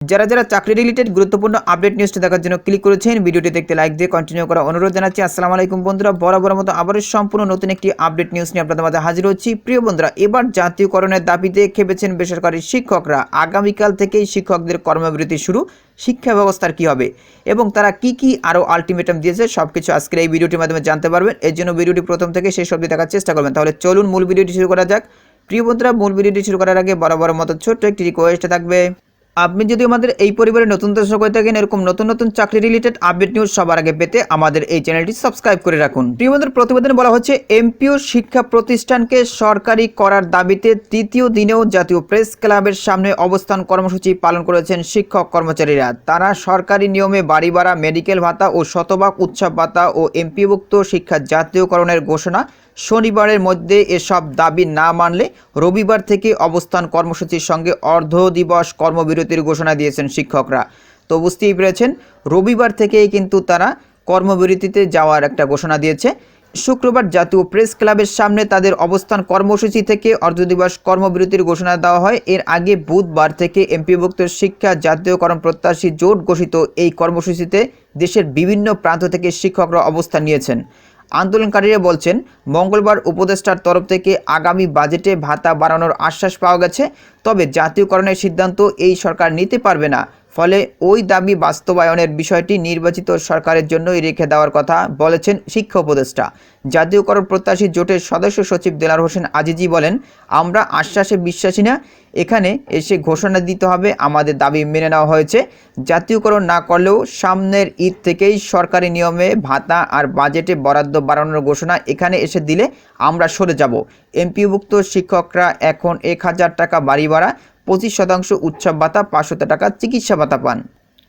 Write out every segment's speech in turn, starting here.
যারা যারা চাকরি রিলেটেড গুরুত্বপূর্ণ আপডেট নিউজটা দেখার জন্য ক্লিক করেছেন, ভিডিওটি দেখতে লাইক দিয়ে কন্টিনিউ করা অনুরোধ জানাচ্ছি। আসসালামু আলাইকুম বন্ধুরা বরাবর মতো আবারও সম্পূর্ণ নতুন একটি আপডেট নিউজ নিয়ে আপনাদের মাঝে হাজির হচ্ছি। প্রিয় বন্ধুরা, এবার জাতীয়করণের দাবিতে খেপেছেন বেসরকারি শিক্ষকরা। আগামীকাল থেকেই শিক্ষকদের কর্মবিরতি শুরু। শিক্ষা ব্যবস্থার কি হবে? এবং তারা কি কি আরও আলটিমেটাম দিয়েছে সব কিছু আজকের এই ভিডিওটির মাধ্যমে জানতে পারবেন। এর জন্য ভিডিওটি প্রথম থেকে শেষ অবধি দেখার চেষ্টা করবেন। তাহলে চলুন মূল ভিডিওটি শুরু করা যাক। প্রিয় বন্ধুরা, মূল ভিডিওটি শুরু করার আগে বরাবর মতো ছোট্ট একটি রিকোয়েস্ট থাকবে। আপনি যদি আমাদের এই পরিবারে নতুন দর্শক হয়ে থাকেন, এরকম নতুন নতুন চাকরি রিলেটেড আপডেট নিউজ সবার আগে পেতে আমাদের এই চ্যানেলটি সাবস্ক্রাইব করে রাখুন। প্রিয়দের প্রতিবেদনে বলা হচ্ছে এমপিও শিক্ষা প্রতিষ্ঠানকে সরকারি করার দাবিতে তৃতীয় দিনেও জাতীয় প্রেস ক্লাবের সামনে অবস্থান কর্মসূচি পালন করেছেন শিক্ষক কর্মচারীরা। তারা সরকারি নিয়মে বাড়ি ভাড়া মেডিকেল ভাতা ও শতভাগ উৎসব ভাতা ও এমপিভুক্ত শিক্ষা জাতীয়করণের ঘোষণা শনিবারের মধ্যে এসব দাবি না মানলে রবিবার থেকে অবস্থান কর্মসূচির সঙ্গে অর্ধ দিবস কর্মবিরতির ঘোষণা দিয়েছেন শিক্ষকরা। তো বুঝতেই পেরেছেন, রবিবার থেকেই কিন্তু তারা কর্মবিরতিতে যাওয়ার একটা ঘোষণা দিয়েছে। শুক্রবার জাতীয় প্রেস ক্লাবের সামনে তাদের অবস্থান কর্মসূচি থেকে অর্ধদিবস কর্মবিরতির ঘোষণা দেওয়া হয়। এর আগে বুধবার থেকে এমপিভুক্ত শিক্ষা, জাতীয়করণ প্রত্যাশী জোট ঘোষিত এই কর্মসূচিতে দেশের বিভিন্ন প্রান্ত থেকে শিক্ষকরা অবস্থান নিয়েছেন। আন্দোলনকারীরা বলছেন, মঙ্গলবার উপদেষ্টার তরফ থেকে আগামী বাজেটে ভাতা বাড়ানোর আশ্বাস পাওয়া গেছে, তবে জাতীয়করণের সিদ্ধান্ত এই সরকার নিতে পারবে না। ফলে ওই দাবি বাস্তবায়নের বিষয়টি নির্বাচিত সরকারের জন্যই রেখে দেওয়ার কথা বলেছেন শিক্ষা উপদেষ্টা। জাতীয়করণ প্রত্যাশী জোটের সদস্য সচিব দেলার হোসেন আজিজি বলেন, আমরা আশ্বাসে বিশ্বাসী না। এখানে এসে ঘোষণা দিতে হবে, আমাদের দাবি মেনে নেওয়া হয়েছে। জাতীয়করণ না করলেও সামনের ঈদ থেকেই সরকারি নিয়মে ভাতা আর বাজেটে বরাদ্দ বাড়ানোর ঘোষণা এখানে এসে দিলে আমরা সরে যাব। এমপিভুক্ত শিক্ষকরা এখন এক হাজার টাকা বাড়ি ভাড়া পঁচিশ শতাংশ উৎসব ভাতা পাঁচশো টাকা চিকিৎসা ভাতা পান।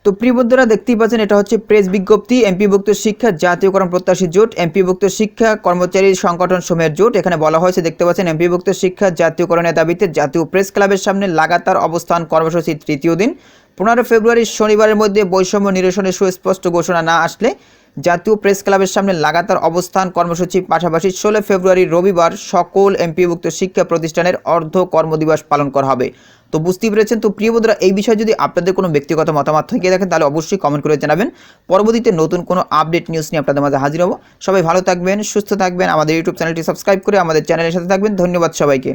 তো প্রিয় বন্ধুরা, দেখতেই পাচ্ছেন, এটা হচ্ছে প্রেস বিজ্ঞপ্তি। এমপিভুক্ত শিক্ষা, জাতীয়করণ প্রত্যাশী জোট, এমপিভুক্ত শিক্ষা, কর্মচারী সংগঠন সময়ের জোট। এখানে বলা হয়েছে, দেখতে পাচ্ছেন, এমপিভুক্ত শিক্ষা, জাতীয়করণের দাবিতে জাতীয় প্রেস ক্লাবের সামনে লাগাতার অবস্থান কর্মসূচির তৃতীয় দিন। পনেরো ফেব্রুয়ারি শনিবারের মধ্যে বৈষম্য নিরসনের সুস্পষ্ট ঘোষণা না আসলে জাতীয় প্রেস ক্লাবের সামনে লাগাতার অবস্থান কর্মসূচির পাশাপাশি ষোলো ফেব্রুয়ারি রবিবার সকল এমপিভুক্ত শিক্ষা প্রতিষ্ঠানের অর্ধ কর্মদিবস পালন করা হবে। তো বুঝতেই পেরেছেন, তো প্রিয় বন্ধুরা, এই বিষয়ে যদি আপনাদের কোনো ব্যক্তিগত মতামত থেকে দেখেন, তাহলে অবশ্যই কমেন্ট করে জানাবেন। পরবর্তীতে নতুন কোনো আপডেট নিউজ নিয়ে আপনাদের মাঝে হাজির হব। সবাই ভালো থাকবেন, সুস্থ থাকবেন। আমাদের ইউটিউব চ্যানেলটি সাবস্ক্রাইব করে আমাদের চ্যানেলের সাথে থাকবেন। ধন্যবাদ সবাইকে।